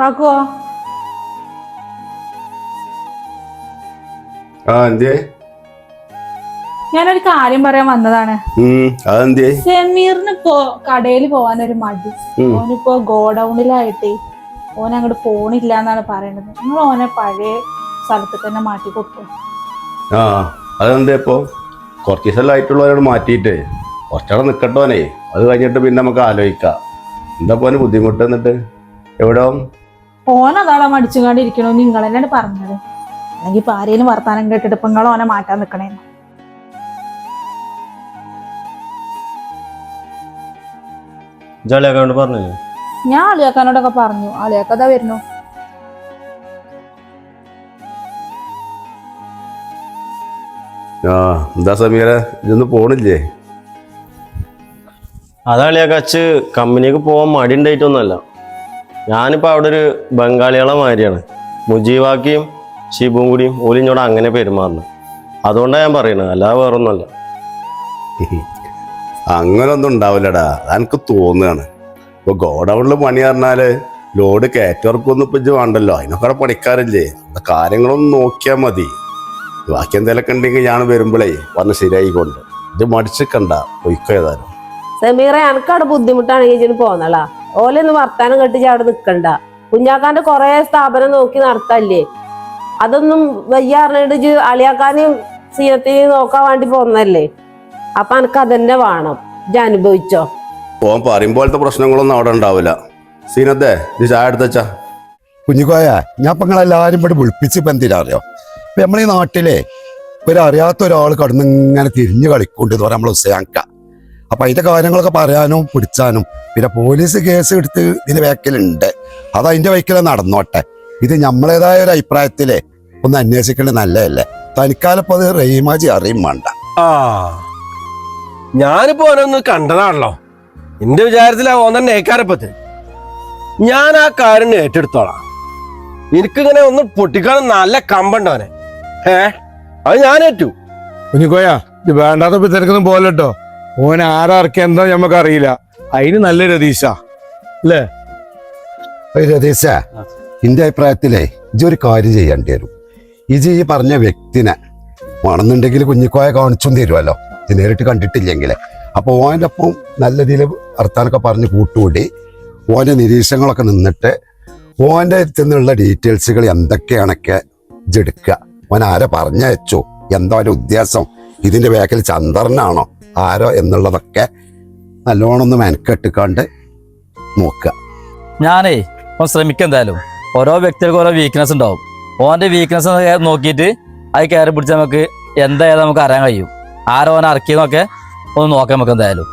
കാക്കുവോ ആ എന്തേ ഞാനൊരു കാര്യം പറയാൻ വന്നതാണ്. അതെന്തേ സെമീറിന് ഇപ്പോ കടയിൽ പോവാൻ ഒരു മടി. ഓനിപ്പോ ഗോഡൌണിലായിട്ടേ ഓൻ അങ്ങോട്ട് പോണില്ല എന്നാണ് പറയണത്. നിങ്ങൾ ഓനെ പഴയ സ്ഥലത്ത് തന്നെ മാറ്റി കൊടുക്കും ആ അതെന്തേ ഇപ്പോ? കുറച്ച് ദിവസം ആയിട്ടുള്ളവരോട് മാറ്റിയിട്ട്. കുറച്ചവിടെ നിൽക്കട്ടോനെ അത് കഴിഞ്ഞിട്ട് പിന്നെ നമുക്ക് ആലോചിക്കാം. എന്താ പോലെ ബുദ്ധിമുട്ട് എന്നിട്ട്? എവിടെ? അതാളെ മടിച്ചുകൊണ്ടിരിക്കണോ നിങ്ങൾ തന്നെയാണ് പറഞ്ഞത്. അല്ലെങ്കിൽ ഇപ്പൊ ആരേലും വർത്താനം കേട്ടിട്ട് ഇപ്പൊ നിങ്ങൾ ഓനെ മാറ്റാൻ പറഞ്ഞില്ലേ? ഞാൻ അളിയാക്കാനോടൊക്കെ പറഞ്ഞു. അളിയാക്കതാ വരുന്നു. ആ എന്താ സമീര ഇതൊന്നും പോണില്ലേ? അതാളിയാക്കച്ച് കമ്പനിക്ക് പോവാൻ മടി ഉണ്ടായിട്ടൊന്നുമല്ല ഞാനിപ്പോൾ അവിടെ ഒരു ബംഗാളികളെ മാതിരിയാണ്. മുജീവാക്കിയും ഷിബും കൂടിയും ഓലിഞ്ഞോട് അങ്ങനെ പെരുമാറുന്നത് അതുകൊണ്ടാണ് ഞാൻ പറയുന്നത് അല്ലാതെ വേറൊന്നുമല്ല. അങ്ങനൊന്നും ഉണ്ടാവില്ലടാ. അതെനിക്ക് തോന്നുകയാണ്. ഇപ്പൊ ഗോഡൗണിൽ പണി പറഞ്ഞാൽ ലോഡ് കയറ്റവർക്കൊന്നും ഇപ്പൊ ഇത് വേണ്ടല്ലോ. അതിനൊക്കെ പണിക്കാറില്ലേ അത് കാര്യങ്ങളൊന്നും നോക്കിയാൽ മതി. ബാക്കി എന്തെങ്കിലുമൊക്കെ ഉണ്ടെങ്കിൽ ഞാൻ വരുമ്പോഴേ പറഞ്ഞ് ശരിയായിക്കൊണ്ട്. ഇത് മടിച്ചിക്കണ്ട. പൊയ്ക്കോ ഏതായാലും. സമീറ എനക്കവിടെ ബുദ്ധിമുട്ടാണെങ്കിൽ ഇതിന് പോന്നളാ. ഓലൊന്ന് വർത്താനം കെട്ടിച്ച് അവിടെ നിക്കണ്ട. കുഞ്ഞാക്കാന്റെ കുറെ സ്ഥാപനം നോക്കി നടത്തല്ലേ? അതൊന്നും വയ്യാറിഞ്ഞിട്ട് അളിയാക്കാനും സീനത്തിനെയും നോക്കാൻ വേണ്ടി പോന്നല്ലേ? അപ്പൊ എനക്ക് അതന്നെ വേണം. ഇജ്ജ് അനുഭവിച്ചോ? ഓൻ പറയുമ്പോഴത്തെ പ്രശ്നങ്ങളൊന്നും അവിടെ ഉണ്ടാവില്ല. സീനത്തെ ഇത് ചായ എടുത്തച്ചാ. കുഞ്ഞിക്കോയ ഞാൻ ഇപ്പൊ നിങ്ങളെല്ലാരും ഇവിടെ വിളിപ്പിച്ച് ഇപ്പൊ എന്തിനാ അറിയോ? ഇപ്പൊ നമ്മളീ നാട്ടിലെ ഒരറിയാത്ത ഒരാൾ കടന്ന് ഇങ്ങനെ തിരിഞ്ഞു എന്ന് പറയാം നമ്മൾ ഹുസൈൻക്ക അപ്പൊ അതിന്റെ കാര്യങ്ങളൊക്കെ പറയാനും പിടിച്ചാനും. പിന്നെ പോലീസ് കേസ് എടുത്ത് ഇതിന് വേക്കലുണ്ട് അത് അതിന്റെ വൈക്കല നടന്നോട്ടെ. ഇത് നമ്മളേതായ ഒരു അഭിപ്രായത്തിലെ ഒന്ന് അന്വേഷിക്കേണ്ടത് നല്ലതല്ലേ? തനിക്കാലപ്പോ അത് റഹീമാജി അറിയും വേണ്ട. ആ. ഞാനിപ്പോ ഓനൊന്ന് കണ്ടതാണല്ലോ. എന്റെ വിചാരത്തിലാ ഓൻ തന്നെ ഏക്കാരപ്പത്ത്. ഞാൻ ആ കാര്യം ഏറ്റെടുത്തോളാം. എനിക്കിങ്ങനെ ഒന്ന് പൊട്ടിക്കാൻ നല്ല കമ്പണ്ടോനെ ഏ? അത് ഞാൻ ഏറ്റു. കുഞ്ഞിക്കോയ ഇത് വേണ്ടാത്ത തിരക്കൊന്നും പോലട്ടോ ഓൻ ആരാർക്ക് എന്താ നമുക്ക് അറിയില്ല അതിന് നല്ല രതീശ. അല്ലേ? രതീശ എന്റെ അഭിപ്രായത്തിലേ ഒരു കാര്യം ചെയ്യേണ്ടി വരും. ഇജ് ഈ പറഞ്ഞ വ്യക്തിനെ വേണമെന്നുണ്ടെങ്കിൽ കുഞ്ഞിക്കോയ കാണിച്ചും തരുമല്ലോ ഇത് നേരിട്ട് കണ്ടിട്ടില്ലെങ്കിൽ അപ്പൊ ഓന്റെ ഒപ്പം നല്ല രീതിയിൽ വർത്താനൊക്കെ പറഞ്ഞ് കൂട്ടുകൂടി ഓന്റെ നിരീക്ഷണങ്ങളൊക്കെ നിന്നിട്ട് ഓന്റെ അടുത്തുനിന്നുള്ള ഡീറ്റെയിൽസുകൾ എന്തൊക്കെയാണൊക്കെ ഇജെടുക്കുക ഓൻ ആരെ പറഞ്ഞയച്ചു? എന്താ അവന്റെ ഉദ്ദേശം ഇതിന്റെ ബാക്കിൽ ചന്ദ്രനാണോ? ആരോ എന്നുള്ളതൊക്കെ നല്ലോണം ഒന്ന് മെനക്കെട്ടിക്കാണ്ട് നോക്കുക. ഞാനേ ഓൻ ശ്രമിക്കാം എന്തായാലും. ഓരോ വ്യക്തികൾക്ക് ഓരോ വീക്ക്നെസ് ഉണ്ടാവും. ഓന്റെ വീക്ക്നെസ് നോക്കിയിട്ട് അത് കയറി പിടിച്ച നമുക്ക് എന്തായാലും നമുക്ക് അറിയാൻ കഴിയും. ആരോ ഓനെ ഇറക്കിയെന്നൊക്കെ ഒന്ന് നോക്കാം നമുക്ക് എന്തായാലും.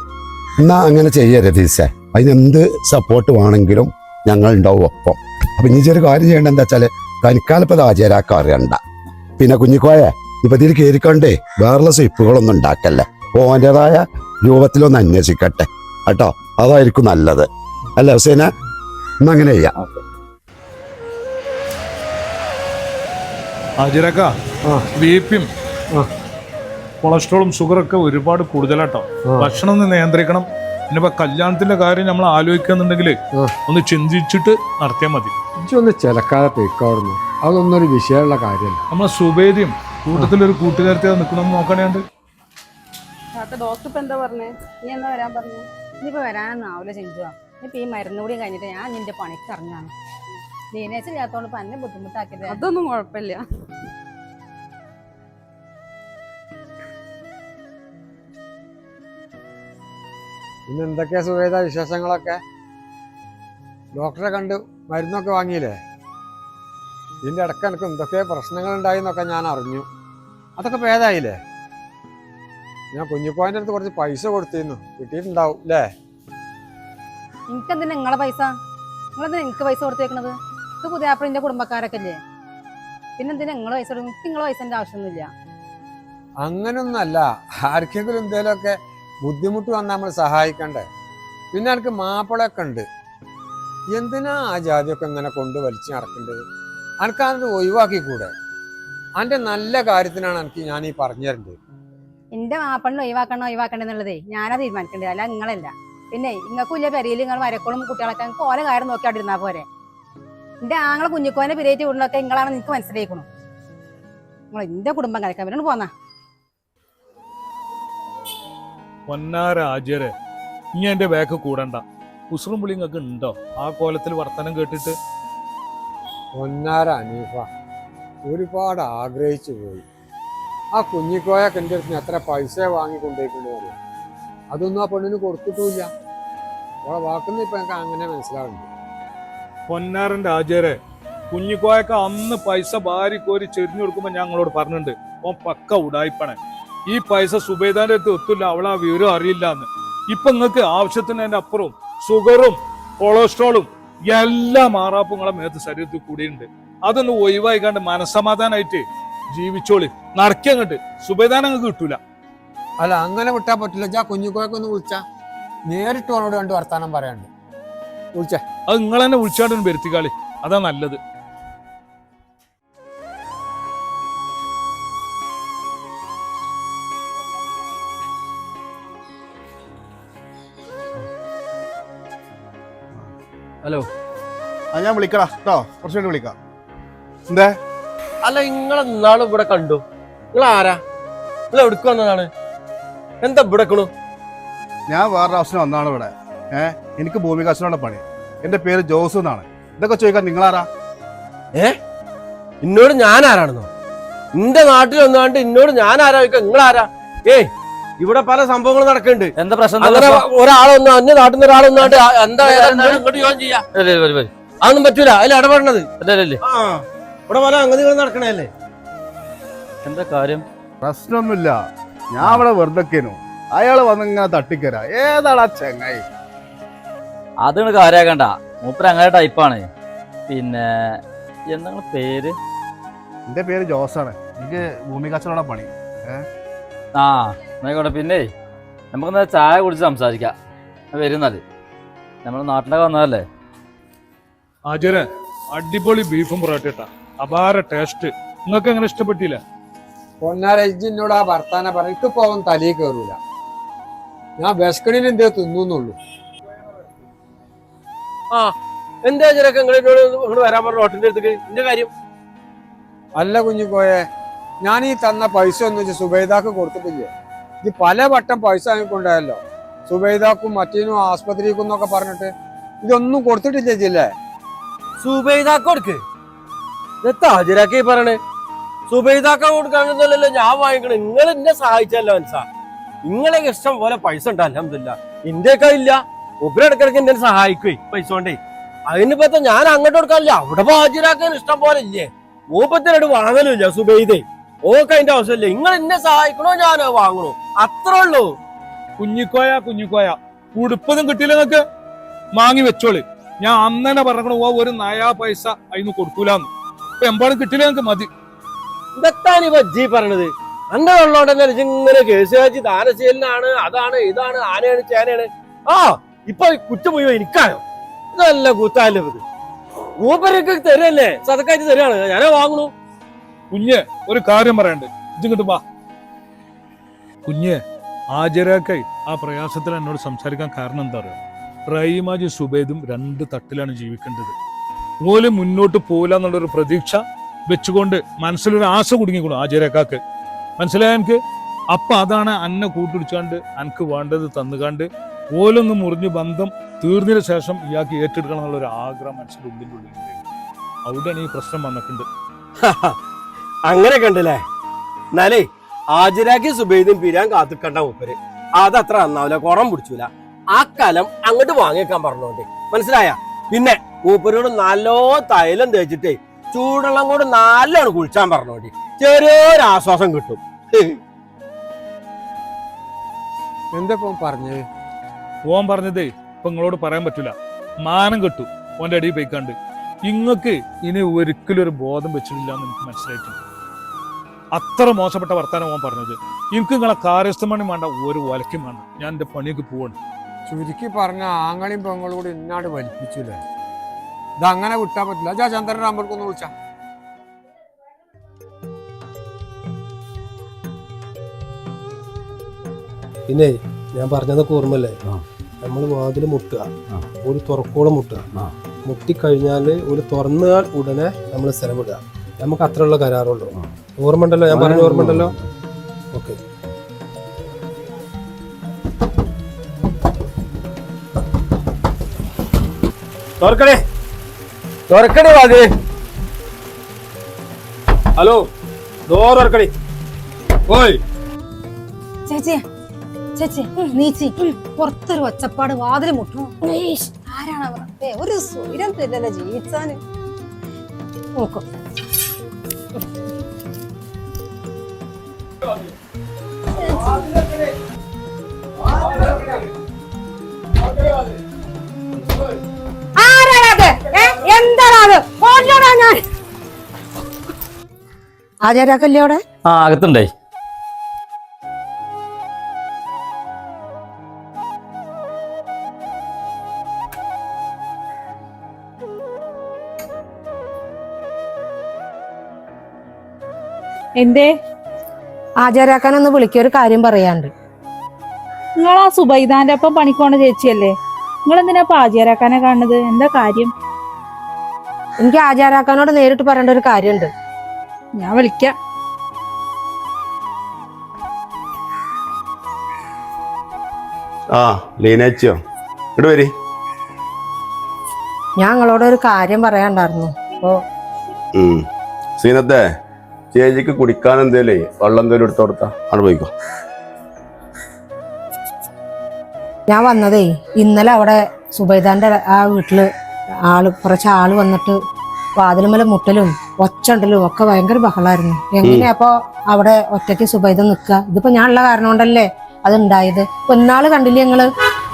എന്നാ അങ്ങനെ ചെയ്യരുത് ഈസേ. അതിനെന്ത് സപ്പോർട്ട് വേണമെങ്കിലും ഞങ്ങൾ ഉണ്ടാവും ഒപ്പം. അപ്പൊ ഇനി ചെറിയ കാര്യം ചെയ്യേണ്ട എന്താ വെച്ചാൽ തനിക്കാലപ്പത് ആചാരാക്ക അറിയണ്ട പിന്നെ കുഞ്ഞിക്കോയെ ഇപ്പൊ ഇതിൽ കയറിക്കണ്ടേ? വേറെ സ്വിപ്പുകളൊന്നും ഉണ്ടാക്കല്ലേ? ഓന്റെതായ രൂപത്തിലൊന്ന് അന്വേഷിക്കട്ടെ. കേട്ടോ? അതായിരിക്കും നല്ലത്. അല്ല ഹുസൈന? ഇന്ന് അങ്ങനെ ചെയ്യാം. ഹാജിരക്ക ബി പിയും കൊളസ്ട്രോളും ഷുഗറൊക്കെ ഒരുപാട് കൂടുതലാട്ടോ. ഭക്ഷണം ഒന്ന് നിയന്ത്രിക്കണം. ഇനിയിപ്പോ കല്യാണത്തിന്റെ കാര്യം നമ്മൾ ആലോചിക്കുന്നുണ്ടെങ്കിൽ ഒന്ന് ചിന്തിച്ചിട്ട് നടത്തിയാൽ മതി. ഒന്ന് ചിലക്കാതെ പൊയ്ക്കോടുന്നു. അതൊന്നും ഒരു വിഷയമുള്ള കാര്യമല്ല. നമ്മളെ സുബേദിയും കൂട്ടത്തിലൊരു കൂട്ടുകാരത്തെ നിൽക്കണം നോക്കണേണ്ട് ഡോക്ടർ ഇപ്പൊ എന്താ പറഞ്ഞേ? നീ എന്നാ വരാൻ പറഞ്ഞു? ഇനിയിപ്പോ വരാനൊന്നും ആവില്ല ചിഞ്ചുവാ ഇനിയിപ്പോ ഈ മരുന്ന് കൂടി കഴിഞ്ഞിട്ട് ഞാൻ നിന്റെ പണിക്ക് ഇറങ്ങാണ്. ലീനേഴ്സ് ഇല്ലാത്തോണ്ട് ഇപ്പൊ എന്നെ ബുദ്ധിമുട്ടാക്കിയത്. അതൊന്നും കുഴപ്പമില്ല. പിന്നെ എന്തൊക്കെയാ സുവേദ വിശേഷങ്ങളൊക്കെ? ഡോക്ടറെ കണ്ട് മരുന്നൊക്കെ വാങ്ങിയില്ലേ? ഇതിന്റെ ഇടയ്ക്ക് എനിക്ക് എന്തൊക്കെ പ്രശ്നങ്ങൾ ഉണ്ടായിന്നൊക്കെ ഞാൻ അറിഞ്ഞു. അതൊക്കെ ഭേദായില്ലേ ഞാൻ കുഞ്ഞിക്കോന്റെ അടുത്ത് കുറച്ച് പൈസ കൊടുത്തിരുന്നു. കിട്ടിയിട്ടുണ്ടാവും അല്ലേ എനിക്കെന്തിനാ നിങ്ങളെ പൈസ? നിങ്ങളെന്തിനാ എനിക്ക് പൈസ കൊടുത്തേക്കണത്? ഇത് പുതിയ ആപ്പിളിന്റെ കുടുംബക്കാരൊക്കെ അല്ലേ പിന്നെന്തിനാ നിങ്ങളെ പൈസ കൊടുക്കും എനിക്ക് നിങ്ങളെ പൈസന്റെ ആവശ്യമൊന്നുമില്ല. അങ്ങനൊന്നല്ല ആർക്കെങ്കിലും എന്തേലൊക്കെ ബുദ്ധിമുട്ട് വന്നാൽ നമ്മൾ സഹായിക്കണ്ടേ? പിന്നെ എനിക്ക് മാപ്പിളൊക്കെ ഉണ്ട്. എന്തിനാ ആ ജാതിയൊക്കെ ഇങ്ങനെ കൊണ്ട് വലിച്ചു നടക്കേണ്ടത്? എനിക്കത് ഒഴിവാക്കിക്കൂടെ? അതിന്റെ നല്ല കാര്യത്തിനാണ് എനിക്ക് ഞാൻ ഈ പറഞ്ഞു തരേണ്ടത്. എന്റെ മാപ്പണ്ണ ഒഴിവാക്കണോ ഒഴിവാക്കണ്ടെന്നുള്ളതേ ഞാനാ തീരുമാനിക്കേണ്ടത് അല്ല നിങ്ങളല്ല. പിന്നെ ഇങ്ങൾക്കും ഇല്ല പെരയിൽ നിങ്ങൾ മരക്കോളും കുട്ടികളൊക്കെ. നിങ്ങൾക്ക് ഓരോ കാര്യം നോക്കി അവിടെ ഇരുന്നാ പോരെ. എന്റെ ആങ്ങളെ കുഞ്ഞിക്കോനെ പിരിയേറ്റ് വിടണൊക്കെ നിങ്ങളാണ് നിങ്ങൾക്ക് മനസ്സിലായിക്കണു. നിങ്ങൾ എന്റെ കുടുംബം കളിക്കാൻ പിന്നെ. പോന്നാ പൊന്നാര ആചാര്യ ഇനി എന്റെ ബാക്ക് കൂടണ്ട. ഉസുറും പുളി നിങ്ങൾക്ക് ഉണ്ടോ ആ കോലത്തിൽ വർത്തനം കേട്ടിട്ട്? പൊന്നാര അനീഫ ഒരുപാട് ആഗ്രഹിച്ചു പോയി. ആ കുഞ്ഞിക്കോയൊക്കെ എന്റെ എത്ര പൈസ വാങ്ങി കൊണ്ടുപോയിക്കൊണ്ട് പറയാം അതൊന്നും ആ പെണ്ണിന് കൊടുത്തിട്ടുമില്ല. അവളെ വാക്കുന്ന ഇപ്പൊ എനിക്ക് അങ്ങനെ മനസ്സിലാവുന്നുണ്ട് പൊന്നാരന്റെ ആചാരെ കുഞ്ഞിക്കോയൊക്കെ അന്ന് പൈസ ഭാര്യ കോരി ചെരിഞ്ഞു കൊടുക്കുമ്പോൾ ഞങ്ങളോട് പറഞ്ഞിട്ടുണ്ട് ഓൻ പക്ക ഉടായിപ്പണേ. ഈ പൈസ സുബേദാന്റെ അടുത്ത് ഒത്തില്ല അവളെ ആ വിവരം അറിയില്ല എന്ന് ഇപ്പൊ നിങ്ങൾക്ക് ആവശ്യത്തിന് അതിന്റെ അപ്പുറവും ഷുഗറും കൊളസ്ട്രോളും എല്ലാ മാറാപ്പും നിങ്ങളെ മേത്ത് ശരീരത്തിൽ കൂടിയുണ്ട് അതൊന്ന് ഒഴിവായിക്കാണ്ട് മനസമാധാനായിട്ട് ജീവിച്ചോളി. നടക്കങ്ങട്ട് സുബൈദാൻ അങ്ങ് കിട്ടൂല. അല്ല അങ്ങനെ വിട്ടാ പറ്റില്ല ആ കുഞ്ഞിക്കോയൊക്കെ ഒന്ന് വിളിച്ചാ. നേരിട്ട് അവനോട് രണ്ട് വർത്താനം പറയാണ്ട് വിളിച്ചേ. അത് നിങ്ങൾ തന്നെ വിളിച്ചാണ്ട് വരുത്തിക്കാളി. അതാ നല്ലത്. ഹലോ ആ ഞാൻ വിളിക്കടാ. കേട്ടോ കുറച്ച് വിളിക്കാം. എന്തേ? അല്ല നിങ്ങളെ നാളെ ഇവിടെ കണ്ടു. നിങ്ങൾ ആരാ നിങ്ങൾ എവിടേക്ക് വന്നതാണ്? എന്താ ഇവിടെ നിക്കണു? ഞാൻ വേറൊരു ആവശ്യം വന്നാണ് ഇവിടെ. ഏ എനിക്ക് ഭൂമി കച്ചവടമാണ് പണി. എന്റെ പേര് ജോസ് എന്നാണ്. ഇതൊക്കെ ചോദിക്കാൻ നിങ്ങളാരാ? എന്നോട് ഞാൻ ആരാണെന്നോ എന്റെ നാട്ടിൽ വന്നാണ്ട് എന്നോട് ഞാൻ ആരാ ചോദിക്കാം നിങ്ങൾ ആരാ ഏയ് ഇവിടെ പല സംഭവങ്ങളും നടക്കുന്നുണ്ട്. എന്താ പ്രശ്നം? എന്താ അങ്ങനെ പ്രശ്നം? ഒരാളൊന്നും അന്യ നാട്ടിൽ നിന്ന് ഒരാളൊന്നാണ്ട് എന്താ എന്താ, ഏതാ, എന്താ? ഇങ്ങോട്ട് ജോയിൻ ചെയ്യാ. അതൊന്നും പറ്റൂല. അതിൽ ഇടപെടണത്. ഇല്ല, ഇല്ല, ഇല്ല. ആ. ഇവിടെ പല അങ്ങനെകൾ നടക്കണല്ലേ എന്താ കാര്യം? പ്രശ്നമൊന്നുമില്ല. ഞാൻ അവിടെ വെറുതെക്കേനു അയാൾ വന്ന് ഇങ്ങനെ തട്ടിക്കരാ. ഏതാടാ ചെങ്ങായി? അതിന് കാര്യാക്കണ്ട. മൂപ്പര് അങ്ങനെ ടൈപ്പാണ്. പിന്നെ എന്താണ് പേര്? എന്റെ പേര് ജോസാണ്. എനിക്ക് ഭൂമി കച്ചവട പണി. ആ ആയിക്കോട്ടെ പിന്നെ നമുക്ക് ചായ കുടിച്ച് സംസാരിക്കാം. വരുന്നത് നമ്മുടെ നാട്ടിലൊക്കെ വന്നതല്ലേ? ആചാര്യ അടിപൊളി ബീഫും പൊറോട്ട അപാര ടേസ്റ്റ് നിങ്ങൾക്ക് അങ്ങനെ ഇഷ്ടപ്പെട്ടില്ല? പൊന്നാര ഇജ്ജിന്നോട് ആ വർത്താനം പറഞ്ഞിട്ട് പോകാൻ തലയിൽ കയറൂല ഞാൻ ബസ്കണിൽ എന്തേ തിന്നുന്നുള്ളൂ. എന്താ ചിലക്ക് നിങ്ങൾ എന്നോട് ഇങ്ങോട്ട് വരാൻ പറഞ്ഞ ഹോട്ടലിന്റെ അടുത്തേക്ക്? എന്റെ കാര്യം? അല്ല കുഞ്ഞിക്കോയെ ഞാൻ ഈ തന്ന പൈസ ഒന്നും വെച്ചാൽ സുബൈദാക്ക് കൊടുത്തിട്ടില്ലേ. ഇത് പല വട്ടം പൈസ വാങ്ങിക്കൊണ്ടായല്ലോ. സുബൈദാക്കും മറ്റേനും ആസ്പത്രിക്കും എന്നൊക്കെ പറഞ്ഞിട്ട് ഇതൊന്നും കൊടുത്തിട്ടില്ലേ ജില്ലേ സുബൈദാക്ക് കൊടുക്ക്. ഇതെത്താ ഹാജരാക്കി പറയണേ. സുബൈദാക്ക കൊടുക്കാണെന്നല്ലോ ഞാൻ വാങ്ങിക്കണേ. നിങ്ങൾ എന്നെ സഹായിച്ചല്ലോ മനസ്സാ നിങ്ങളെ ഇഷ്ടം പോലെ പൈസ ഉണ്ട് അലഹമില്ല എന്റെ ഒക്കെ ഇല്ല. ഒബ്രിടക്കിടക്ക് എന്നെ സഹായിക്കുവേ പൈസ കൊണ്ടേ. അതിനിപ്പത്തെ ഞാൻ അങ്ങോട്ട് കൊടുക്കാനില്ല അവിടെ ഹാജരാക്കാൻ ഇഷ്ടം പോലെ ഇല്ലേ? മൂപ്പത്തിനോട് വാങ്ങലില്ല സുബൈദേ. ഓക്കെ അതിന്റെ ആവശ്യമില്ല. നിങ്ങൾ എന്നെ സഹായിക്കണോ ഞാനോ വാങ്ങണോ? അത്ര ഉള്ളൂ. കുഞ്ഞിക്കോയ കുഞ്ഞിക്കോയ. ഉടുപ്പൊന്നും കിട്ടിയില്ല നിങ്ങക്ക്? മാങ്ങി വെച്ചോളി. ഞാൻ അന്നനെ ഓ ഒരു നയാ പൈസ അതിന് കൊടുക്കൂലെന്ന്. ഇപ്പൊ എമ്പാടും കിട്ടില്ല നിങ്ങൾക്ക് മതി. ഇതെത്താണ് ഇപ്പൊ ജി പറയണത്. അന്റെ വെള്ളോടെ ഇങ്ങനെ കേസ് കാച്ചി ദാനശീലനാണ് അതാണ് ഇതാണ് ആനയാണ് ചേനയാണ്. ആ ഇപ്പൊ കുറ്റം മുഴുവൻ എനിക്കാണോ. ഇതല്ല കൂത്താല്ലേ ഇത്. മൂപ്പരൊക്കെ തരല്ലേ? സതക്കായിട്ട് തരാണ്. ഞാനേ വാങ്ങണു. കുഞ്ഞ് ഒരു കാര്യം പറയണ്ട്. ഇങ്ങോട്ട് വാ. കുഞ്ഞ് ആചരാക്കായി ആ പ്രയാസത്തിൽ എന്നോട് സംസാരിക്കാൻ കാരണം എന്താ പറയുക റഹീമാജി സുബേദും രണ്ട് തട്ടിലാണ് ജീവിക്കേണ്ടത്. ഓൽ മുന്നോട്ട് പോകില്ല എന്നുള്ളൊരു പ്രതീക്ഷ വെച്ചുകൊണ്ട് മനസ്സിലൊരു ആശ കുടുങ്ങിക്കൊള്ളു ആചാര്യക്കാക്ക് മനസ്സിലായ എനിക്ക്? അപ്പം അതാണ് അന്നെ കൂട്ടുപിടിച്ചാണ്ട് എനിക്ക് വേണ്ടത് തന്നുകാണ്ട് ഓലൊന്ന് മുറിഞ്ഞ് ബന്ധം തീർന്നതിന് ശേഷം ഇയാൾക്ക് ഏറ്റെടുക്കണം എന്നുള്ള ഒരു ആഗ്രഹം മനസ്സിന്റെ അവിടെയാണ് ഈ പ്രശ്നം വന്നിട്ടുണ്ട്. അങ്ങനെ കണ്ടല്ലേ എന്നാലേ ഹാജരാക്കി സുബൈദും പിരാൻ കാത്തിക്കണ്ട മൂപ്പര്. അതത്ര നന്നാവില്ല കുറം പിടിച്ചൂല. ആ കലം അങ്ങോട്ട് വാങ്ങിയേക്കാൻ പറഞ്ഞോണ്ട്. മനസ്സിലായ? പിന്നെ മൂപ്പരോട് നല്ലോ തൈലം തേച്ചിട്ടേ ചൂടുവെള്ളം കൂടെ നല്ലോണം കുളിച്ചാൻ പറഞ്ഞോടി ചെറിയൊരു ആശ്വാസം കിട്ടും. എന്താ പറഞ്ഞത് ഓൻ പറഞ്ഞത് ഇപ്പൊ നിങ്ങളോട് പറയാൻ പറ്റൂല. മാനം കെട്ടു ഓന്റെ അടിയിൽ പോയിക്കാണ്ട്. ഇങ്ങക്ക് ഇനി ഒരിക്കലും ഒരു ബോധം വെച്ചിട്ടില്ല എന്ന് എനിക്ക് മനസ്സിലായിട്ടുണ്ട്. അത്ര മോശപ്പെട്ട വർത്താനം ഓൻ പറഞ്ഞത്. എനിക്ക് നിങ്ങളെ കാര്യസ്ഥമണി വേണ്ട ഒരു വലക്കും വേണ്ട. ഞാൻ എന്റെ പണിയൊക്കെ പോവാണ്. ചുരുക്കി പറഞ്ഞ ആങ്ങളിയും പെങ്ങളും കൂടി ഇന്നാട് വലിപ്പിച്ചില്ലേ ഇത് അങ്ങനെ വിട്ടാൻ പറ്റില്ല. ജാ ചന്ദ്രൻ നമ്പർക്കൊന്ന് വിളിച്ചാ. പിന്നെ ഞാൻ പറഞ്ഞതൊക്കെ ഓർമ്മല്ലേ നമ്മൾ വാതിൽ മുട്ടുക ഒരു തുറക്കോളം മുട്ടുക. മുട്ടിക്കഴിഞ്ഞാൽ ഒരു തുറന്നാൽ ഉടനെ നമ്മൾ സ്ഥലമിടുക നമുക്ക് അത്രയുള്ള കരാറുള്ളൂ. ഓർമ്മ ഉണ്ടല്ലോ ഞാൻ പറഞ്ഞ ഓർമ്മ ഉണ്ടല്ലോ ഓക്കെ. തുറക്കണേ തുറക്കണേ വാതി ഹലോ ഡോർ തുറക്കണേ ഓയ് ചേച്ചി ചേച്ചി നീച്ചി പുറത്തൊരു ഒച്ചപ്പാട് വാതിൽ മുട്ടു ആരാണ് അവർ ഒരു സ്വൈരം തരില്ലല്ലോ ജീവിച്ചാന്. നോക്കും. ആരാണത് കൊല്ലടാ ഞാൻ. ആചാരാക്കല്ലേ അവിടെ? ആ അകത്തുണ്ടേ. എന്തേ? ആചാരാക്കാനൊന്ന് വിളിക്കുക ഒരു കാര്യം പറയാണ്ട് നിങ്ങൾ ആ സുബൈദാന്റെ ഒപ്പം പണിക്കോണ ചേച്ചിയല്ലേ? നിങ്ങൾ എന്തിനാ ആചാരാക്കാനെ കാണുന്നത്? എന്താ കാര്യം? എനിക്ക് ആചാരാക്കാനോട് നേരിട്ട് പറയേണ്ട ഒരു കാര്യമുണ്ട്. ഞാൻ വിളിക്കാം. ആ ലീനച്ചോ ഇവിടെ വരി. ഞാൻ നിങ്ങളോട് ഒരു കാര്യം പറയാണ്ടായിരുന്നു അപ്പോ സീനത്തെ ചേച്ചിക്ക് കുടിക്കാൻ എന്തേലേ? വെള്ളം എന്തേലും എടുത്തു കൊടുത്താ. അവിടെ പോയിക്കോ. ഞാൻ വന്നതേ ഇന്നലെ അവിടെ സുബൈദാന്റെ ആ വീട്ടിൽ ആൾ കുറച്ച് ആൾ വന്നിട്ട് വാതിലുമല മുട്ടലും ഒച്ചണ്ടലും ഒക്കെ ഭയങ്കര ബഹളായിരുന്നു. എങ്ങനെയാ അപ്പോ അവിടെ ഒറ്റയ്ക്ക് സുബൈദ നിൽക്കുക? ഇതിപ്പോ ഉള്ള കാരണം കൊണ്ടല്ലേ അത് ഉണ്ടായത് ഇപ്പൊ ഇന്നാൾ കണ്ടില്ലേ ഞങ്ങൾ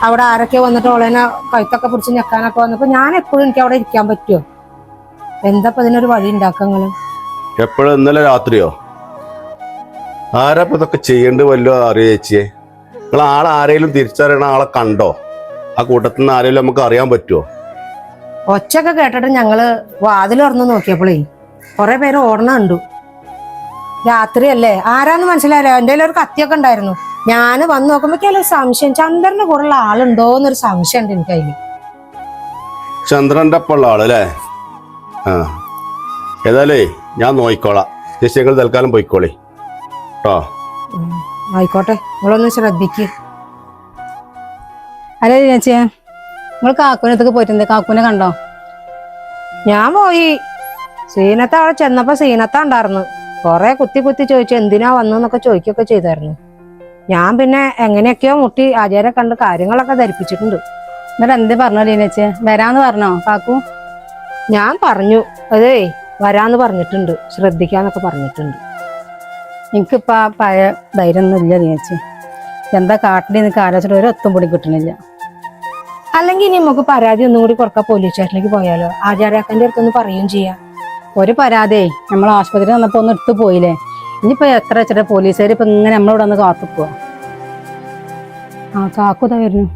അവിടെ ആരൊക്കെ വന്നിട്ട് ഓളേനെ കഴുത്തൊക്കെ പിടിച്ച് ഞെക്കാനൊക്കെ വന്നപ്പോ ഞാൻ എപ്പോഴും എനിക്ക് അവിടെ ഇരിക്കാൻ പറ്റുമോ എന്താ ഇപ്പൊ ഇതിനൊരു വഴി ഉണ്ടാക്കങ്ങൾ എപ്പോഴും ഇന്നലെ രാത്രിയോ? ആരാ ഇപ്പൊ ഇതൊക്കെ ചെയ്യേണ്ടി വല്ലോ അറിയോ ചേച്ചിയെ? നിങ്ങൾ ആളെ ആരെങ്കിലും തിരിച്ചറിയണ ആളെ കണ്ടോ? ആ കൂട്ടത്തിൽ നിന്ന് ആരെങ്കിലും നമുക്ക് അറിയാൻ പറ്റുമോ ഒച്ചയൊക്കെ കേട്ടിട്ട് ഞങ്ങൾ വാതിൽ തുറന്ന് നോക്കിയപ്പോഴേ കുറെ പേര് ഓടണ കണ്ടു. രാത്രിയല്ലേ? ആരാന്ന് മനസ്സിലായില്ല. എന്റെ ഒരു കത്തിയൊക്കെ ഉണ്ടായിരുന്നു. ഞാൻ വന്ന് നോക്കുമ്പോ ഒരു സംശയം. ചന്ദ്രന്റെ കൂടെയുള്ള ആളുണ്ടോ എന്നൊരു സംശയം ഉണ്ട് എനിക്ക് അതിൽ ചന്ദ്രന്റെ ഒപ്പമുള്ള ആ. ഏതായാലേ ഞാൻ നോക്കിക്കോളാം ചേച്ചി ഞങ്ങൾ തൽക്കാലം പോയിക്കോളി. കേട്ടോ. ആയിക്കോട്ടെ. നിങ്ങളൊന്ന് ശ്രദ്ധിക്ക്. അല്ലേ ചേച്ചിയെ? നിങ്ങൾ കാക്കൂനത്തേക്ക് പോയിട്ടുണ്ട്. കാക്കൂനെ കണ്ടോ? ഞാൻ പോയി. സീനത്ത് അവിടെ ചെന്നപ്പോ സീനത്ത ഉണ്ടായിരുന്നു. കുറെ കുത്തി കുത്തി ചോദിച്ചു എന്തിനാ വന്നതെന്നൊക്കെ ചോദിക്കൊക്കെ ചെയ്തായിരുന്നു. ഞാൻ പിന്നെ എങ്ങനെയൊക്കെയോ മുട്ടി ആചാര്യ കണ്ട് കാര്യങ്ങളൊക്കെ ധരിപ്പിച്ചിട്ടുണ്ട്. എന്നിട്ട് എന്ത് പറഞ്ഞോ ലീനച്ചേ വരാന്ന് പറഞ്ഞോ കാക്കു? ഞാൻ പറഞ്ഞു. അതേ വരാന്ന് പറഞ്ഞിട്ടുണ്ട്. ശ്രദ്ധിക്കാന്നൊക്കെ പറഞ്ഞിട്ടുണ്ട്. എനിക്കിപ്പോ പഴയ ധൈര്യം ഒന്നും ഇല്ല ലീനച്ചേ എന്താ കാട്ടിൽ നിന്ന് കാലച്ചിട്ട് ഒരു ഒത്തും പൊടി കിട്ടണില്ല. അല്ലെങ്കിൽ ഇനി നമുക്ക് പരാതി ഒന്നും കൂടി കൊടുക്കാം പോലീസ് സ്റ്റേഷനിലേക്ക് പോയാലോ? ആചാരാക്കന്റെ അടുത്തൊന്ന് പറയുകയും ചെയ്യാം. ഒരു പരാതിയെ നമ്മൾ ആശുപത്രി വന്നപ്പോ ഒന്ന് എടുത്തു പോയില്ലേ? ഇനിയിപ്പോ എത്ര വെച്ചിട്ട് പോലീസുകാർ ഇപ്പൊ ഇങ്ങനെ നമ്മളിവിടെ ഒന്ന് പോവാ. ആ കാക്കുതാ വരുന്നു.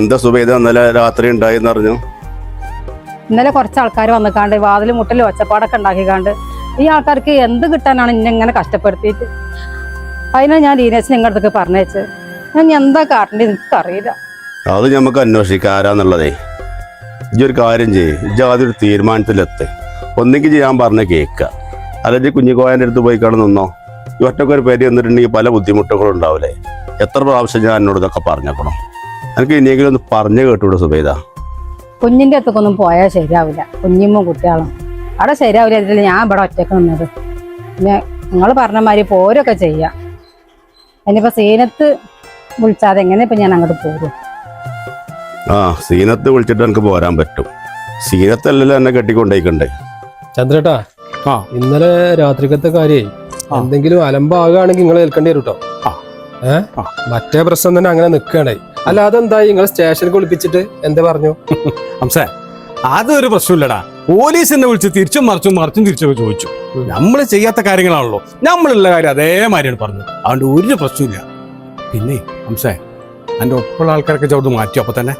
എന്താ സുബൈദ? ഇന്നലെ രാത്രി ഉണ്ടായിന്ന് പറഞ്ഞു ഇന്നലെ കുറച്ച് ആൾക്കാർ വന്നിക്കാണ്ട് വാതിൽ മുട്ടൽ ഒച്ചപ്പാടൊക്കെ ഉണ്ടാക്കിക്കാണ്ട് ഈ ആൾക്കാർക്ക് എന്ത് കിട്ടാനാണ് ഇന്നെ ഇങ്ങനെ കഷ്ടപ്പെടുത്തിയിട്ട്? അതിനാ ഞാൻ ലീനേശ് നിങ്ങളുടെ അടുത്തേക്ക് പറഞ്ഞേച്ച് ഞാൻ എന്താ കാട്ടേണ്ടത് എനിക്കറിയില്ല. അത് നമുക്ക് അന്വേഷിക്കാം ആരാന്നുള്ളതേ. ഇജ്ജ് ഒരു കാര്യം ചെയ്യ് ഇജ്ജ് ആദ്യം ഒരു തീരുമാനത്തിലെത്ത് ഒന്നെങ്കിൽ ഞാൻ പറഞ്ഞ കേൾക്കുക അല്ലെങ്കിൽ കുഞ്ഞിക്കോയന്റെ അടുത്ത് പോയി കാണുന്നോ നിന്നോ? ഈ ഒറ്റക്കൊരു പേര് എന്നിട്ടുണ്ടെങ്കിൽ പല ബുദ്ധിമുട്ടുകളും ഉണ്ടാവില്ലേ എത്ര പ്രാവശ്യം ഞാൻ എന്നോട് ഇതൊക്കെ പറഞ്ഞേക്കണം? എനിക്ക് ഇനിയെങ്കിലും ഒന്ന് പറഞ്ഞു കേട്ടൂടെ സുബൈദ? കുഞ്ഞിന്റെ അടുത്തേക്കൊന്നും പോയാൽ ശരിയാവില്ല. കുഞ്ഞിമ്മ കുട്ടികളും. അവിടെ ശരിയാവില്ല ഇതിൽ ഞാൻ ഇവിടെ ഒറ്റയ്ക്ക് നിന്നത്. പിന്നെ നിങ്ങൾ പറഞ്ഞ മാതിരി പോരൊക്കെ ചെയ്യാം. ഇനിയിപ്പോ സീനത്ത് വിളിച്ചാതെ എങ്ങനെ ഇപ്പൊ ഞാൻ അങ്ങോട്ട് പോകും ആ സീനത്ത് വിളിച്ചിട്ട് എനിക്ക് പോരാൻ പറ്റും. സീനത്തല്ലല്ലോ എന്നെ കെട്ടിക്കൊണ്ടേക്കണ്ടേ? ചന്ദ്രേട്ടാ ആ. ഇന്നലെ രാത്രിക്കത്തെ കാര്യേ എന്തെങ്കിലും അലമ്പാകുകയാണെങ്കിൽ നിങ്ങൾ ഏൽക്കേണ്ടി വരും കേട്ടോ ആ. മറ്റേ പ്രശ്നം തന്നെ അങ്ങനെ നിൽക്കുകയാണെ. അല്ല അതെന്താ നിങ്ങൾ സ്റ്റേഷനിൽ വിളിപ്പിച്ചിട്ട് എന്താ പറഞ്ഞു? ഹംസേ അതൊരു പ്രശ്നമില്ലടാ. പോലീസ് എന്നെ വിളിച്ച് തിരിച്ചും മറിച്ചും മറിച്ചും തിരിച്ചൊക്കെ ചോദിച്ചു. നമ്മൾ ചെയ്യാത്ത കാര്യങ്ങളാണല്ലോ. നമ്മളുള്ള കാര്യം അതേമാതിരിയാണ് പറഞ്ഞത്. അതുകൊണ്ട് ഒരു പ്രശ്നമില്ല. പിന്നെ ഹംസേ എന്റെ ഒപ്പുള്ള ആൾക്കാരൊക്കെ ചവിട്ട് മാറ്റി അപ്പൊ തന്നെ?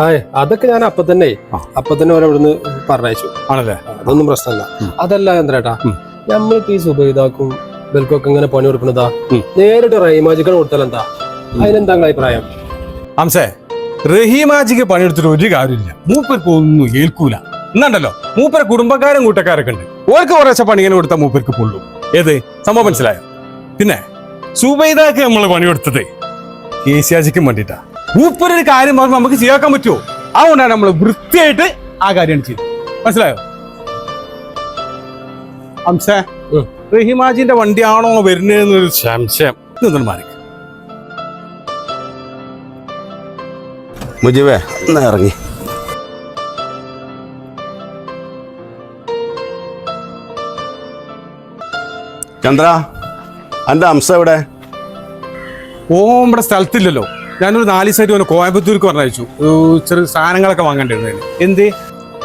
ആ അതൊക്കെ ഞാൻ അപ്പൊ തന്നെ. അപ്പൊ തന്നെ ഓരോ ഇവിടുന്ന് പറഞ്ഞയച്ചു. ആണല്ലേ? അതൊന്നും പ്രശ്നമല്ല. അതല്ല ചന്ദ്രേട്ടാ. നമ്മളിപ്പോ ഈ സുബൈദാക്കും ഇവർക്കൊക്കെ ഇങ്ങനെ പണി കൊടുക്കുന്നതാ. നേരിട്ട് റൈമാജിക്കൽ കൊടുത്താൽ എന്താ അതിനെന്താ അഭിപ്രായം? ഹംസേ റഹീമാജിക്ക് പണിയെടുത്തിട്ട് ഒരു കാര്യമില്ല. മൂപ്പർക്ക് ഒന്നും ഏൽക്കൂല. എന്നുണ്ടല്ലോ മൂപ്പര കുടുംബക്കാരും കൂട്ടക്കാരൊക്കെ ഉണ്ട്. ഓർക്ക് കുറച്ച പണിങ്ങനെ കൊടുത്താൽ മൂപ്പർക്ക് പൊള്ളു. ഏത്? സംഭവം മനസ്സിലായോ? പിന്നെ സുബൈദാക്ക് നമ്മൾ പണിയെടുത്തത് കേസിയാജിക്കും വേണ്ടിട്ടാ മൂപ്പരൊരു കാര്യം പറഞ്ഞ് നമുക്ക് ചെയ്യാക്കാൻ പറ്റുമോ? അതുകൊണ്ടാണ് നമ്മൾ വൃത്തിയായിട്ട് ആ കാര്യമാണ് ചെയ്തത്. മനസ്സിലായോ? അംസേ. റഹീമാജിന്റെ വണ്ടിയാണോ വരുന്നതെന്നൊരു സംശയം. നിന്നു മാറി മുജിബേ ഒന്ന് ഇറങ്ങി. ചന്ദ്ര അന്റെ അംസ എവിടെ? ഓ നമ്മുടെ സ്ഥലത്തില്ലല്ലോ. ഞാനൊരു നാല് സൈറ്റ് ഓനെ കോയമ്പത്തൂർക്ക് പറഞ്ഞയച്ചു. ചെറിയ സാധനങ്ങളൊക്കെ വാങ്ങേണ്ടിരുന്നതിന് എന്ത്?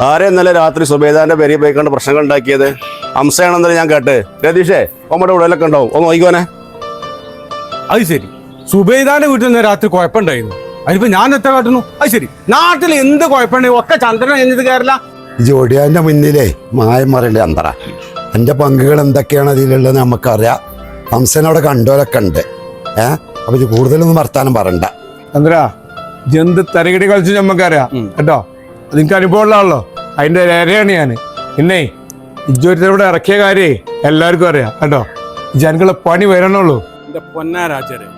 ആരെ ഇന്നലെ രാത്രി സുബേദാന്റെ പേര് പോയിക്കൊണ്ട് പ്രശ്നങ്ങൾ ഉണ്ടാക്കിയത്? അംസയാണെന്നല്ലേ ഞാൻ കേട്ട്. രതീഷേ നമ്മുടെ ഉടലൊക്കെ ഉണ്ടാവും. ഒന്ന് നോക്കിക്കോനെ. അത് ശരി. സുബേദാന്റെ വീട്ടിൽ നിന്ന് രാത്രി കുഴപ്പമുണ്ടായിരുന്നു. അതിനിപ്പോ ഞാൻ എത്ര കാട്ടുന്നു? അത് ശരി. നാട്ടിൽ എന്ത് കുഴപ്പമുണ്ട്? ഒക്കെ ചന്ദ്രൻ എന്നത് കയറില്ല ജോഡിയാന്റെ മുന്നിലേ മായം മറയണ്ടേ അന്തറ എന്റെ പങ്കുകൾ എന്തൊക്കെയാണ് അതിലുള്ളത് നമുക്കറിയാം. ഹംസനവിടെ കണ്ടോലൊക്കെ ഉണ്ട്. ഏ? അപ്പൊ ഇത് കൂടുതലൊന്നും വർത്താനം പറയണ്ട. അന്തര ജന്ത് തരകിടി കളിച്ച് നമുക്കറിയാം. കേട്ടോ? നിനക്ക് അനുഭവമുള്ളതാണല്ലോ. അതിന്റെ രേഖയാണ് ഞാൻ പിന്നെ ഇജ്ജോരിവിടെ ഇറക്കിയ കാര്യേ എല്ലാവർക്കും അറിയാം. കേട്ടോ? ജനങ്ങളെ പണി വരണുള്ളൂ. എന്റെ പൊന്നാരാചാര്യ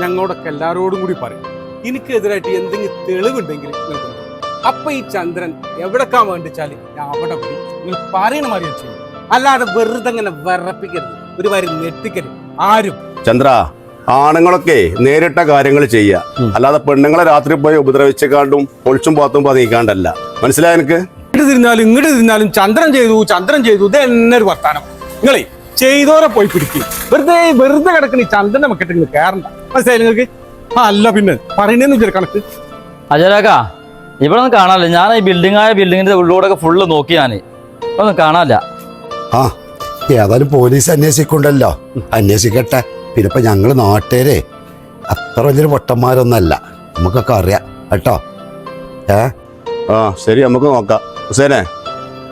ഞങ്ങളോടൊക്കെ എല്ലാവരോടും കൂടി പറയും. എനിക്കെതിരായിട്ട് എന്തെങ്കിലും തെളിവുണ്ടെങ്കിൽ. അപ്പൊ ഈ ചന്ദ്രൻ എവിടെക്കാൻ വേണ്ടിച്ചാൽ ഞാൻ അവിടെ പോയി നിങ്ങൾ പറയണ മാതിരി ചെയ്യും. അല്ലാതെ വെറുതെ ഇങ്ങനെ വിറപ്പിക്കരുത്. ഒരു വരി ഞെട്ടിക്കരുത്. ആരും. ചന്ദ്ര ആണുങ്ങളൊക്കെ നേരിട്ട കാര്യങ്ങൾ ചെയ്യുക. അല്ലാതെ പെണ്ണുങ്ങളെ രാത്രി പോയി ഉപദ്രവിച്ചേക്കാണ്ടും ഒളിച്ചും പാത്തും പതിക്കാണ്ടല്ല മനസ്സിലായ എനിക്ക്? ഇങ്ങോട്ട് തിരിഞ്ഞാലും ഇങ്ങോട്ട് തിരിഞ്ഞാലും ചന്ദ്രൻ ചെയ്തു ചന്ദ്രൻ ചെയ്തു. ഇത് എന്നെ ഒരു വർത്താനം. നിങ്ങളെ ചെയ്തോരെ പോയി പിടിക്കും. വെറുതെ വെറുതെ കിടക്കണ ഈ കേറണ്ട നിങ്ങൾ കയറണ്ട മനസ്സിലായി നിങ്ങൾക്ക്? അല്ല പിന്നെ. പറയണേന്ന് വിചാരിച്ച കണക്ക്. അജരാക്ക ഇവിടെ ഒന്നും കാണാനില്ല. ഞാൻ ഈ ബിൽഡിംഗ് ആയ ബിൽഡിങ്ങിന്റെ ഉള്ളിലൂടെ ഒക്കെ ഫുള്ള് നോക്കി ഞാൻ ഒന്നും കാണാനില്ല. ആ ഏതായാലും പോലീസ് അന്വേഷിക്കുണ്ടല്ലോ അന്വേഷിക്കട്ടെ. പിന്നെ ഇപ്പൊ ഞങ്ങൾ നാട്ടുകാരെ അത്ര വലിയൊരു പൊട്ടന്മാരൊന്നല്ല. നമുക്കൊക്കെ അറിയാം. കേട്ടോ? ഏ? ആ ശരി നമുക്ക് നോക്കാം. ഹുസേനെ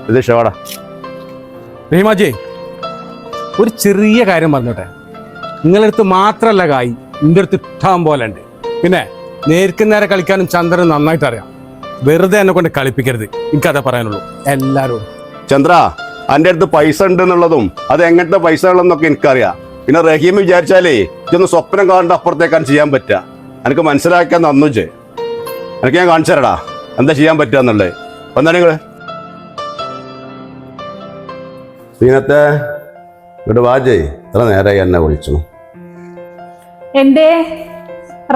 ഇത് റീമാജി റഹീമാജി ഒരു ചെറിയ കാര്യം പറഞ്ഞോട്ടെ. നിങ്ങളടുത്ത് മാത്രല്ല കായ്. നിന്റെ അടുത്ത് ഇഷ്ടം പോലെ ഉണ്ട്. പിന്നെ നേരെ കളിക്കാനും ചന്ദ്രൻ നന്നായിട്ട് അറിയാം. വെറുതെ എന്നെ കൊണ്ട് കളിപ്പിക്കരുത്. എനിക്കതാ പറയാനുള്ളൂ. എല്ലാവരോടും ചന്ദ്ര എന്റെ അടുത്ത് പൈസ ഉണ്ട് എന്നുള്ളതും അത് എങ്ങനത്തെ പൈസ ഉള്ളതെന്നൊക്കെ എനിക്കറിയാം. പിന്നെ റഹീം വിചാരിച്ചാലേ ഇതൊന്ന് സ്വപ്നം കാണേണ്ട അപ്പുറത്തേക്കാൻ ചെയ്യാൻ പറ്റുക. എനിക്ക് മനസ്സിലാക്കാൻ തന്നു എനിക്ക് ഞാൻ കാണിച്ചു തരടാ. എന്താ ചെയ്യാൻ പറ്റുക എന്നുള്ളത്. വന്നാ നിങ്ങൾ. സീനത്തെ ഇവിടെ വാജേ ഇത്ര നേരമായി എന്നെ വിളിച്ചു. എന്റെ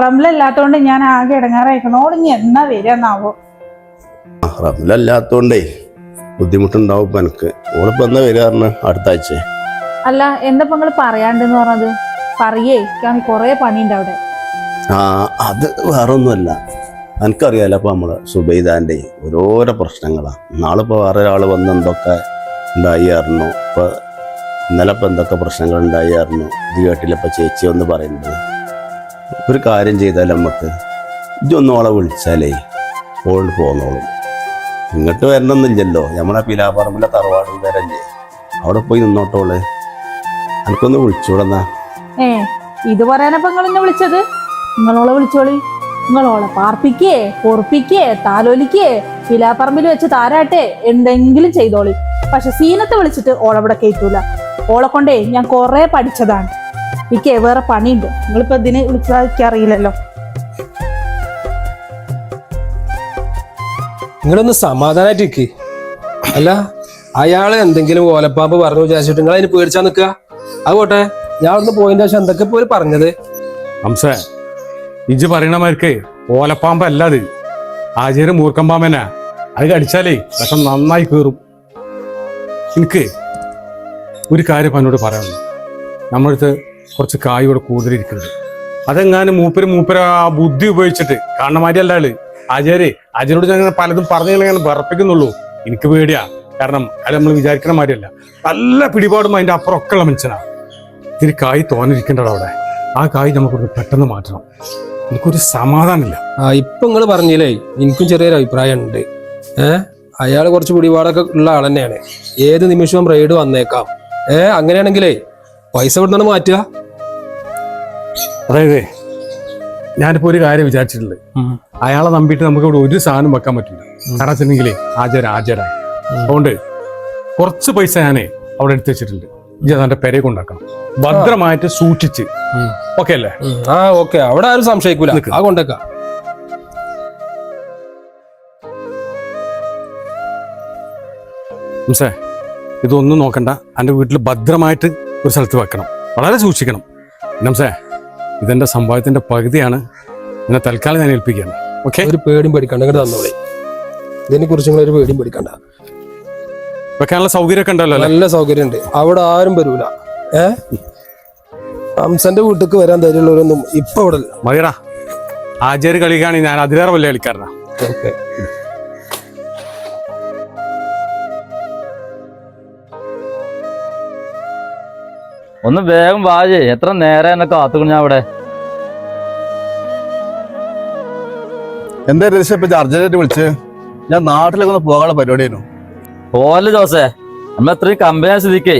റംലല്ലാത്തോണ്ട് ഞാൻ ആകെ ഇടങ്ങാറായിക്കണോ നീ എന്നാ വരാന്നാവോ റംലല്ലാത്തോണ്ടേ ബുദ്ധിമുട്ടുണ്ടാവും ഇപ്പൊ എനിക്ക് ഓളിപ്പോ എന്നാ വരാറിന് അടുത്ത ആഴ്ച? അല്ല എന്താ നിങ്ങൾ പറയാണ്ടെന്ന് പറഞ്ഞത്? പറയേ ഞാൻ കൊറേ പണിയുണ്ട് അവിടെ. ആ അത് വേറൊന്നുമല്ല. എനിക്കറിയാലോ അപ്പൊ നമ്മൾ സുബൈദാന്റെ ഓരോരോ പ്രശ്നങ്ങളാ. നാളിപ്പോ വേറെ ഒരാൾ വന്ന് എന്തൊക്കെ ഉണ്ടായി അറിഞ്ഞു. ഇപ്പൊ ഇന്നലെ ഇപ്പൊ എന്തൊക്കെ പ്രശ്നങ്ങൾ ഉണ്ടായി അറിഞ്ഞു. ഇത് കേട്ടില്ല ഇപ്പൊ ചേച്ചി ഒന്ന് പറയുന്നത്? ഒരു കാര്യം ചെയ്താൽ നമുക്ക് ഇതൊന്നോളെ വിളിച്ചാലേ ഓൾ പോന്നോളും. ഇങ്ങോട്ട് വരണമെന്നില്ലല്ലോ. നമ്മളെ പിലാപ്പറമ്പിലെ തറവാടും വരല്ലേ അവിടെ പോയി നിന്നോട്ടോൾ എനിക്കൊന്ന് വിളിച്ചോളന്നാ ഏ ഇത് പറയാനപ്പോ നിങ്ങൾ എന്നെ വിളിച്ചത്? നിങ്ങളോളെ വിളിച്ചോളി. നിങ്ങളോളെ പാർപ്പിക്കേ പൊറപ്പിക്കേ താലോലിക്കേ പിലാപ്പറമ്പിൽ വെച്ച് താരാട്ടെ എന്തെങ്കിലും ചെയ്തോളി. പക്ഷെ സീനത്തെ വിളിച്ചിട്ട് ഓളവിടെ കയറ്റൂല ഓളെ കൊണ്ടേ ഞാൻ കൊറേ പഠിച്ചതാണ്. ഇക്കേ വേറെ പണിയുണ്ട്. നിങ്ങളിപ്പോൾ ഇതിനെ വിളിച്ചാൽ അറിയില്ലല്ലോ. നിങ്ങളൊന്ന് സമാധാനമായിട്ട് ഇരിക്ക് അല്ല അയാൾ എന്തെങ്കിലും ഓലപ്പാമ്പ് പറഞ്ഞു വിചാരിച്ചിട്ട് നിങ്ങൾ അതിന് പേടിച്ചാ നിൽക്കുക അതുകൊട്ടെ ഞാൻ ഒന്ന് പോയിന്റ് ശേഷം എന്തൊക്കെ പോയി പറഞ്ഞത്? ഹംസ പറയണ പറയണമാർക്ക് ഓലപ്പാമ്പല്ല അത്. ആചാര്യ മൂർക്കം പാമ്പനാ അത് കടിച്ചാലേ പക്ഷെ നന്നായി കീറും. എനിക്ക് ഒരു കാര്യം എന്നോട് പറയാനുള്ളൂ നമ്മളടുത്ത് കുറച്ച് കായ് ഇവിടെ കൂടുതലിരിക്കുന്നത് അതെങ്ങാനും മൂപ്പര് മൂപ്പര് ആ ബുദ്ധി ഉപയോഗിച്ചിട്ട് കാണമാരി അല്ല ആൾ. അജയരെ അജയനോട് ഞാൻ പലതും പറഞ്ഞു ഞാൻ വിറപ്പിക്കുന്നുള്ളൂ. എനിക്ക് പേടിയാ. കാരണം അത് നമ്മൾ വിചാരിക്കുന്ന മാതിരിയല്ല. നല്ല പിടിപാടും അതിന്റെ അപ്പുറമൊക്കെ ഉള്ള മനുഷ്യനാ. ഇതിന് കായ് തോന്നിരിക്കേണ്ടത് അവിടെ. ആ കായ് നമുക്ക് പെട്ടെന്ന് മാറ്റണം. എനിക്കൊരു സമാധാനമില്ല. ആ ഇപ്പൊ നിങ്ങൾ പറഞ്ഞില്ലേ എനിക്കും ചെറിയൊരു അഭിപ്രായം ഉണ്ട് ഏ? അയാൾ കുറച്ച് പിടിപാടൊക്കെ ഉള്ള ആൾ തന്നെയാണ് ഏത് നിമിഷവും റെയ്ഡ് വന്നേക്കാം. ഏഹ് അങ്ങനെയാണെങ്കിലേ പൈസ ഇവിടുന്നാണ് മാറ്റുക? അതായത് ഞാനിപ്പോ ഒരു കാര്യം വിചാരിച്ചിട്ടുണ്ട്. അയാളെ നമ്പിയിട്ട് നമുക്ക് ഇവിടെ ഒരു സാധനം വെക്കാൻ പറ്റില്ല. കാരണം വെച്ചിട്ടുണ്ടെങ്കിലേ ആചാര ആചാര അതുകൊണ്ട് കുറച്ച് പൈസ ഞാനേ അവിടെ എടുത്തു വെച്ചിട്ടുണ്ട്. ഇജ്ജ് അതെന്റെ പെരെ കൊണ്ടാക്കണം. ഭദ്രമായിട്ട് സൂക്ഷിച്ച്. ഓക്കെ അല്ലേ? ആ ഓക്കെ അവിടെ ആരും സംശയിക്കൂല. ആ കൊണ്ടേക്കാം. മിസ്സേ ഇതൊന്നും നോക്കണ്ട. എന്റെ വീട്ടിൽ ഭദ്രമായിട്ട് ഒരു സ്ഥലത്ത് വെക്കണം. വളരെ സൂക്ഷിക്കണം. നംസേ ഇതെന്റെ സംഭവത്തിന്റെ പകുതിയാണ്. എന്നെ തൽക്കാലം ഞാൻ ഏൽപ്പിക്കുകയാണ്. ഓക്കെ ഒരു പേടിയും പേടിക്കണ്ട ഇങ്ങോട്ട് തന്നോളെ. ഇതിനെ കുറിച്ച് നിങ്ങൾ ഒരു പേടിയും പേടിക്കണ്ട. വെക്കാനുള്ള സൗകര്യമൊക്കെ ഉണ്ടല്ലോ അല്ലേ? നല്ല സൗകര്യം ഉണ്ട് അവിടെ ആരും വരൂല. ഏ? ഹംസന്റെ വീട്ടിലേക്ക് വരാൻ ധൈര്യമുള്ളവരൊന്നും ഇപ്പൊ ഇവിടെ ഇല്ല. മതിയടാ. ആചാര്യ കളിക്കാണെങ്കിൽ ഞാൻ. അതിലേറെ വലിയ കളിക്കാരനാ. ഓക്കെ. ഒന്ന് വേഗം വാജേ എത്ര നേരെ എന്നെ കാത്തുകൊണ്ട് ഞാൻ അവിടെ. എന്താ രജിസ്റ്റർ ഇപ്പൊ അർജന്റായിട്ട് വിളിച്ച്? ഞാൻ നാട്ടിലേക്ക് ഒന്ന് പോകാനുള്ള പരിപാടിയായിരുന്നു. പോലെ ജോസേ. നമ്മൾ എത്രയും കമ്പനി സ്ഥിതിക്കേ.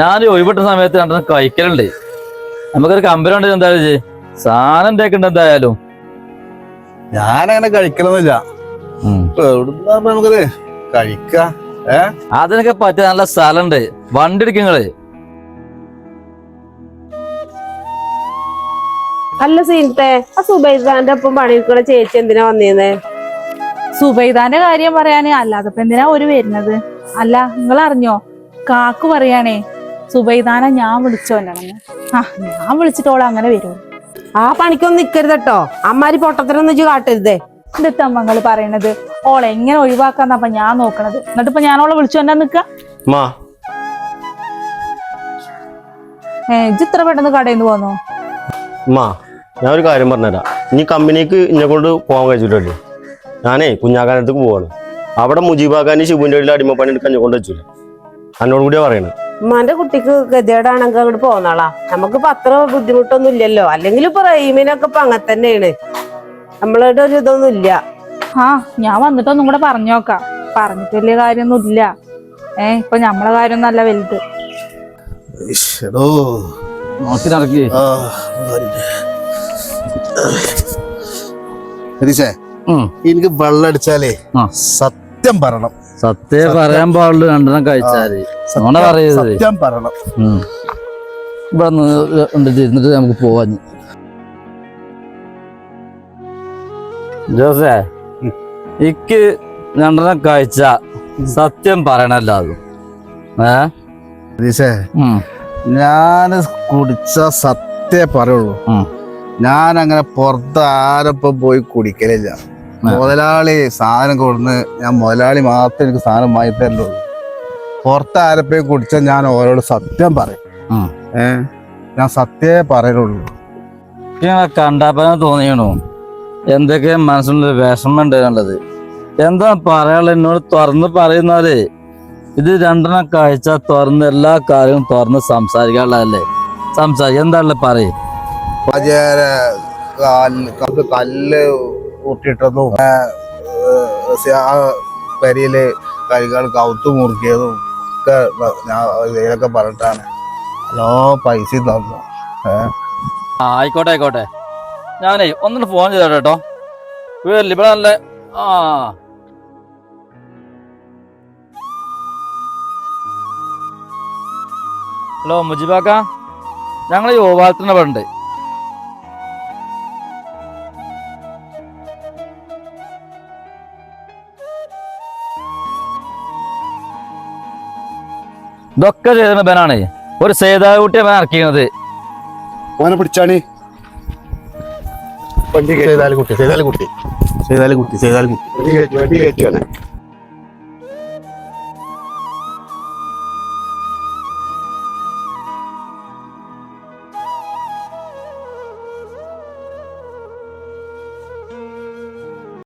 ഞാൻ ഒഴിവിട്ട സമയത്ത് രണ്ടെണ്ണം കഴിക്കലുണ്ട്. നമുക്കൊരു കമ്പനി ഉണ്ട് എന്തായാലും. സാധനം ഉണ്ടാക്കുന്നുണ്ട് എന്തായാലും? ഞാനങ്ങനെ കഴിക്കലൊന്നുമില്ല. നമുക്കത് കഴിക്ക? അതിനൊക്കെ പറ്റിയ നല്ല സ്ഥലമുണ്ട്. വണ്ടി എടുക്കുങ്ങൾ അല്ല സീനത്തെ ആ സുബൈദാന്റെ ഒപ്പം പണിയെടുക്കണ ചേച്ചി എന്തിനാ വന്നേന്ന്? സുബൈദാന്റെ കാര്യം പറയാന് അല്ലാതെ ഇപ്പൊ എന്തിനാ ഒരു വരുന്നത്? അല്ല നിങ്ങൾ അറിഞ്ഞോ കാക്കു പറയാണേ സുബൈദാനെ ഞാൻ വിളിച്ചോണ്ടെന്ന് ആ ഞാൻ വിളിച്ചിട്ടോളെ അങ്ങനെ വരും. ആ പണിക്കൊന്നും നിക്കരുത് കേട്ടോ അമ്മാരി പൊട്ടത്തിനൊന്നും കാട്ടരുതേ. എന്നിട്ട് അമ്മങ്ങൾ പറയണത്? ഓളെ എങ്ങനെ ഒഴിവാക്കാന്നപ്പ ഞാൻ നോക്കണത്. എന്നിട്ട് ഇപ്പൊ ഞാൻ ഓളെ വിളിച്ചു തന്നെ നിക്ക? മാ. ഏ ഇജ്ജ് ഇത്ര പെട്ടെന്ന് കടയിൽ നിന്ന് പോന്നോ? മാ. ഞാൻ ഒരു കാര്യം പറഞ്ഞുതരാം. ഇനി കമ്പനിക്ക് ഇന്നെ കൊണ്ട് പോകാൻ കഴിച്ചില്ലല്ലോ ഞാനേ കുഞ്ഞാക്കാനത്തേക്ക് പോവാണ്. അവിടെ മുജീബാക്കാനും ശിവന്റെ വീട്ടിൽ അടിമപ്പണി എടുക്കാൻ എന്നെ കൊണ്ട് വെച്ചില്ല എന്നോട് കൂടിയാ പറയണത് ഉമ്മാന്റെ കുട്ടിക്ക് ഗതികേടാണെങ്കിൽ അങ്ങോട്ട് പോന്നാളാ നമുക്കിപ്പോ അത്ര ബുദ്ധിമുട്ടൊന്നും ഇല്ലല്ലോ. അല്ലെങ്കിൽ ഇപ്പൊ റഹീമിനൊക്കെ ഇപ്പൊ അങ്ങനെ തന്നെയാണ്. നമ്മളുടെ ഒരു ഇതൊന്നും ഇല്ല. ആ ഞാൻ വന്നിട്ടൊന്നും കൂടെ പറഞ്ഞു നോക്കാം പറഞ്ഞിട്ട് വലിയ കാര്യമൊന്നും ഇല്ല. ഏ ഇപ്പൊ നമ്മളെ കാര്യം നല്ല വലുത്. നോക്കി നടക്കി ഹരീഷേ ഉം. എനിക്ക് വെള്ളം അടിച്ചാലേ സത്യം പറയണം. സത്യം പറയാൻ പാടുള്ളൂ രണ്ടെണ്ണം കഴിച്ചാൽ. നോണ പറയരുത്. സത്യം പറയണം. ഇവിടെ ഇരുന്നിട്ട് നമുക്ക് പോവാൻ ജോസേ ഇക്ക് രണ്ടെണ്ണം കഴിച്ച സത്യം പറയണല്ലോ അത് ഏ ഞാൻ കുടിച്ച സത്യേ പറയുള്ളൂ. ഞാൻ അങ്ങനെ പുറത്ത് ആരൊപ്പം പോയി കുടിക്കലില്ല. മുതലാളി സാധനം കൊടുന്ന് ഞാൻ മുതലാളി മാത്രമേ എനിക്ക് സാധനം വാങ്ങി തരുള്ളൂ പുറത്ത് ആരപ്പേ കുടിച്ചാൽ ഞാൻ ഓരോട് സത്യം പറയും. ഏ? ഞാൻ സത്യേ പറയുള്ളൂ കണ്ടാപ്പനെ കണ്ടപ്പോ തോന്നിയണു എന്തൊക്കെ മനസ്സിലുള്ള വിഷമം എന്താ പറയാനുള്ള എന്നോട് തുറന്ന് പറയുന്നാലേ ഇത് രണ്ടെണ്ണം കഴിച്ചാൽ തുറന്ന് എല്ലാ കാര്യവും തുറന്ന് സംസാരിക്കാനുള്ളതല്ലേ? സംസാരിക്കുക എന്താണല്ലേ പറയും. പചാര കല്ല് ക- കല്ല് കൂട്ടിയിട്ടതും കരിയിൽ കൈകൾ കൗത്ത് മുറുക്കിയതും ഒക്കെ ഞാൻ ഇതിലൊക്കെ പറഞ്ഞിട്ടാണ്. ഹലോ പൈസ തന്നു. ആയിക്കോട്ടെ ആയിക്കോട്ടെ. ഞാനേ ഒന്നിട്ട് ഫോൺ ചെയ്തോട്ടെ കേട്ടോ വീട്ടിൽ ഇവിടെ നല്ല ആ. ഹലോ മുജിബാക്ക. ഞങ്ങൾ ഈ ഓവാലത്തിന് ഉണ്ട്. ഇതൊക്കെ ചെയ്തിരുന്ന ബനാണ് ഒരു സേതാകുട്ടിയെ അവൻ ഇറക്കിയത്. ഓനെ പിടിച്ചാണ്. വണ്ടി കുട്ടി കുട്ടി. കുട്ടി കുട്ടി.